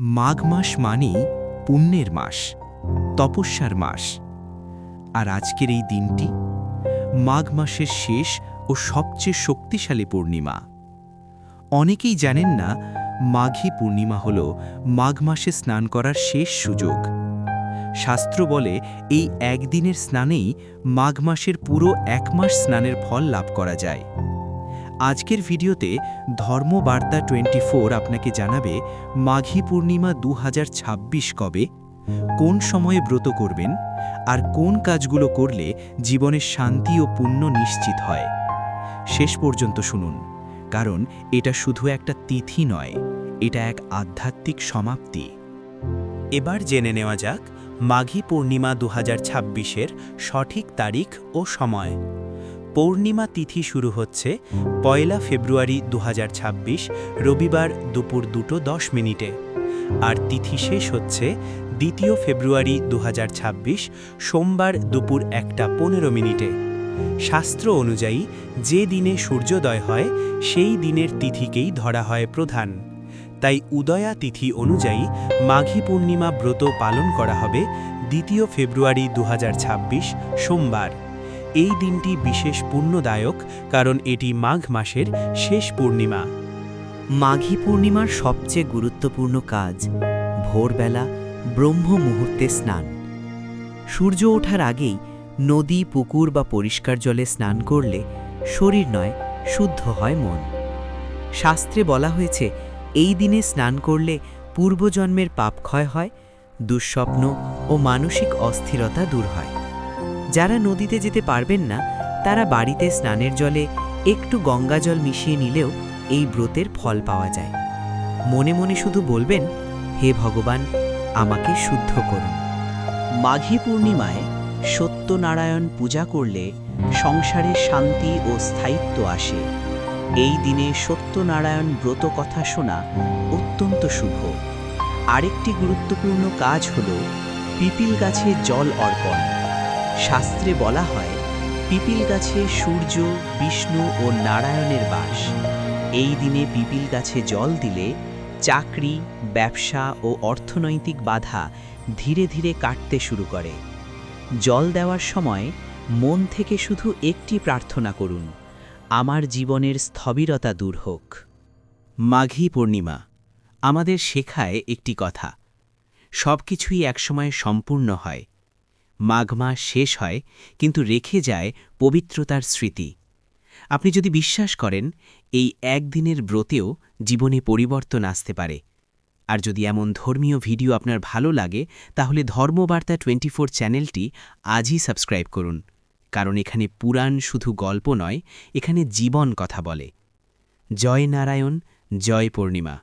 মাঘ মাস মানেই পুণ্যের মাস, তপস্যার মাস। আর আজকের এই দিনটি মাঘ মাসের শেষ ও সবচেয়ে শক্তিশালী পূর্ণিমা। অনেকেই জানেন না, মাঘী পূর্ণিমা হল মাঘ মাসে স্নান করার শেষ সুযোগ। শাস্ত্র বলে এই একদিনের স্নানেই মাঘ মাসের পুরো এক মাস স্নানের ফল লাভ করা যায়। আজকের ভিডিওতে ধর্মবার্তা টোয়েন্টি আপনাকে জানাবে মাঘী পূর্ণিমা দু হাজার ছাব্বিশ কবে, কোন সময়ে ব্রত করবেন, আর কোন কাজগুলো করলে জীবনের শান্তি ও পুণ্য নিশ্চিত হয়। শেষ পর্যন্ত শুনুন, কারণ এটা শুধু একটা তিথি নয়, এটা এক আধ্যাত্মিক সমাপ্তি। এবার জেনে নেওয়া যাক মাঘী পূর্ণিমা দু হাজার সঠিক তারিখ ও সময়। পূর্ণিমা তিথি শুরু হচ্ছে পয়লা ফেব্রুয়ারি দু হাজার ছাব্বিশ রবিবার দুপুর দুটো দশ মিনিটে। আর তিথি শেষ হচ্ছে দ্বিতীয় ফেব্রুয়ারি দু হাজার ছাব্বিশ সোমবার দুপুর একটা পনেরো মিনিটে। শাস্ত্র অনুযায়ী যে দিনে সূর্যোদয় হয়, সেই দিনের তিথিকেই ধরা হয় প্রধান। তাই উদয়া তিথি অনুযায়ী মাঘী পূর্ণিমা ব্রত পালন করা হবে দ্বিতীয় ফেব্রুয়ারি দু হাজার ছাব্বিশ সোমবার। এই দিনটি বিশেষ পুণ্যদায়ক, কারণ এটি মাঘ মাসের শেষ পূর্ণিমা। মাঘী পূর্ণিমার সবচেয়ে গুরুত্বপূর্ণ কাজ, ভোরবেলা ব্রহ্ম মুহূর্তে স্নান। সূর্য ওঠার আগেই নদী, পুকুর বা পরিষ্কার জলে স্নান করলে শরীর নয়, শুদ্ধ হয় মন। শাস্ত্রে বলা হয়েছে, এই দিনে স্নান করলে পূর্বজন্মের পাপক্ষয় হয়, দুঃস্বপ্ন ও মানসিক অস্থিরতা দূর হয়। যারা নদীতে যেতে পারবেন না, তারা বাড়িতে স্নানের জলে একটু গঙ্গা জল মিশিয়ে নিলেও এই ব্রতের ফল পাওয়া যায়। মনে মনে শুধু বলবেন, হে ভগবান, আমাকে শুদ্ধ করুন। মাঘী পূর্ণিমায় সত্যনারায়ণ পূজা করলে সংসারে শান্তি ও স্থায়িত্ব আসে। এই দিনে সত্যনারায়ণ ব্রত কথা শোনা অত্যন্ত শুভ। আরেকটি গুরুত্বপূর্ণ কাজ হল পিপিল গাছে জল অর্পণ। শাস্ত্রে বলা হয়, পিপিল গাছে সূর্য, বিষ্ণু ও নারায়ণের বাস। এই দিনে পিপিল গাছে জল দিলে চাকরি, ব্যবসা ও অর্থনৈতিক বাধা ধীরে ধীরে কাটতে শুরু করে। জল দেওয়ার সময় মন থেকে শুধু একটি প্রার্থনা করুন, আমার জীবনের স্থবিরতা দূর হোক। মাঘী পূর্ণিমা, আমাদের শেখায় একটি কথা সব কিছুই একসময় সম্পূর্ণ হয় মাঘ মাস শেষ হয়, কিন্তু রেখে যায় পবিত্রতার স্মৃতি। আপনি যদি বিশ্বাস করেন, এই একদিনের ব্রতেও জীবনে পরিবর্তন আসতে পারে। আর যদি এমন ধর্মীয় ভিডিও আপনার ভালো লাগে, তাহলে ধর্মবার্তা টোয়েন্টি চ্যানেলটি আজই সাবস্ক্রাইব করুন। কারণ এখানে পুরাণ শুধু গল্প নয়, এখানে জীবন কথা বলে। জয় নারায়ণ, জয় পূর্ণিমা।